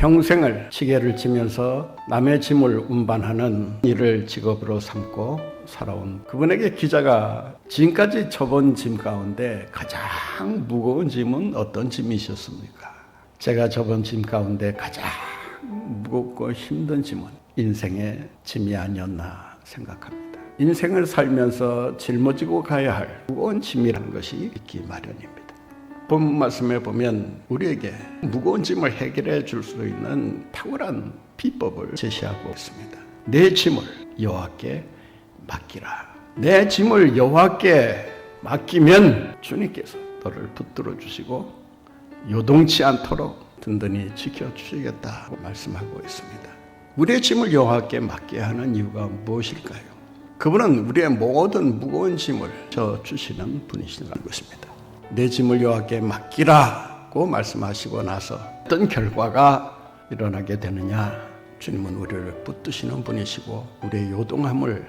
평생을 시계를 치면서 남의 짐을 운반하는 일을 직업으로 삼고 살아온 그분에게 기자가 지금까지 접은 짐 가운데 가장 무거운 짐은 어떤 짐이셨습니까? 제가 접은 짐 가운데 가장 무겁고 힘든 짐은 인생의 짐이 아니었나 생각합니다. 인생을 살면서 짊어지고 가야 할 무거운 짐이라는 것이 있기 마련입니다. 본 말씀에 보면 우리에게 무거운 짐을 해결해 줄 수 있는 탁월한 비법을 제시하고 있습니다. 내 짐을 여호와께 맡기라. 내 짐을 여호와께 맡기면 주님께서 너를 붙들어 주시고 요동치 않도록 든든히 지켜 주시겠다고 말씀하고 있습니다. 우리의 짐을 여호와께 맡게 하는 이유가 무엇일까요? 그분은 우리의 모든 무거운 짐을 져 주시는 분이시라는 것입니다. 내 짐을 여호와께 맡기라고 말씀하시고 나서 어떤 결과가 일어나게 되느냐? 주님은 우리를 붙드시는 분이시고 우리의 요동함을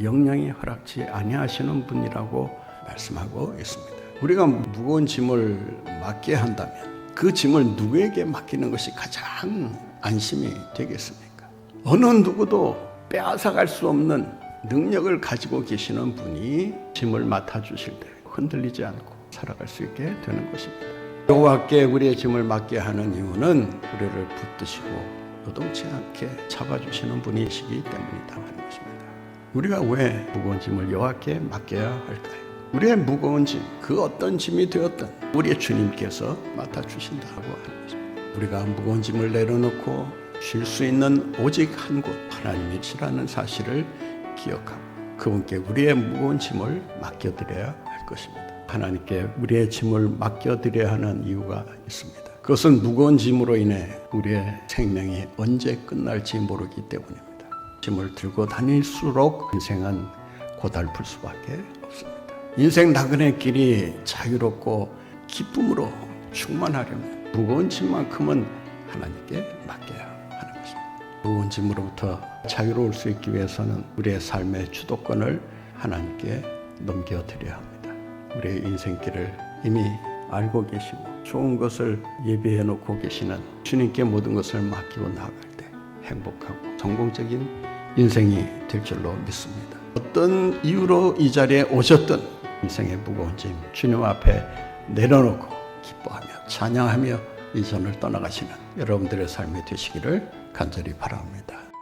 영영히 허락지 아니하시는 분이라고 말씀하고 있습니다. 우리가 무거운 짐을 맡게 한다면 그 짐을 누구에게 맡기는 것이 가장 안심이 되겠습니까? 어느 누구도 빼앗아갈 수 없는 능력을 가지고 계시는 분이 짐을 맡아 주실 때 흔들리지 않고 살아갈 수 있게 되는 것입니다. 여호와께 우리의 짐을 맡게 하는 이유는 우리를 붙드시고 요동치 않게 잡아주시는 분이시기 때문이다 하는 것입니다. 우리가 왜 무거운 짐을 여호와께 맡겨야 할까요? 우리의 무거운 짐, 그 어떤 짐이 되었든 우리의 주님께서 맡아 주신다고 하는 것입니다. 우리가 무거운 짐을 내려놓고 쉴 수 있는 오직 한 곳 하나님이시라는 사실을 기억하고 그분께 우리의 무거운 짐을 맡겨드려야 할 것입니다. 하나님께 우리의 짐을 맡겨드려야 하는 이유가 있습니다. 그것은 무거운 짐으로 인해 우리의 생명이 언제 끝날지 모르기 때문입니다. 짐을 들고 다닐수록 인생은 고달플 수밖에 없습니다. 인생 나그네 길이 자유롭고 기쁨으로 충만하려면 무거운 짐만큼은 하나님께 맡겨야 것입니다. 무거운 짐으로부터 자유로울 수 있기 위해서는 우리의 삶의 주도권을 하나님께 넘겨드려야 합니다. 우리의 인생길을 이미 알고 계시고 좋은 것을 예비해 놓고 계시는 주님께 모든 것을 맡기고 나아갈 때 행복하고 성공적인 인생이 될 줄로 믿습니다. 어떤 이유로 이 자리에 오셨든 인생의 무거운 짐 주님 앞에 내려놓고 기뻐하며 찬양하며 이 전을 떠나가시는 여러분들의 삶이 되시기를 간절히 바랍니다.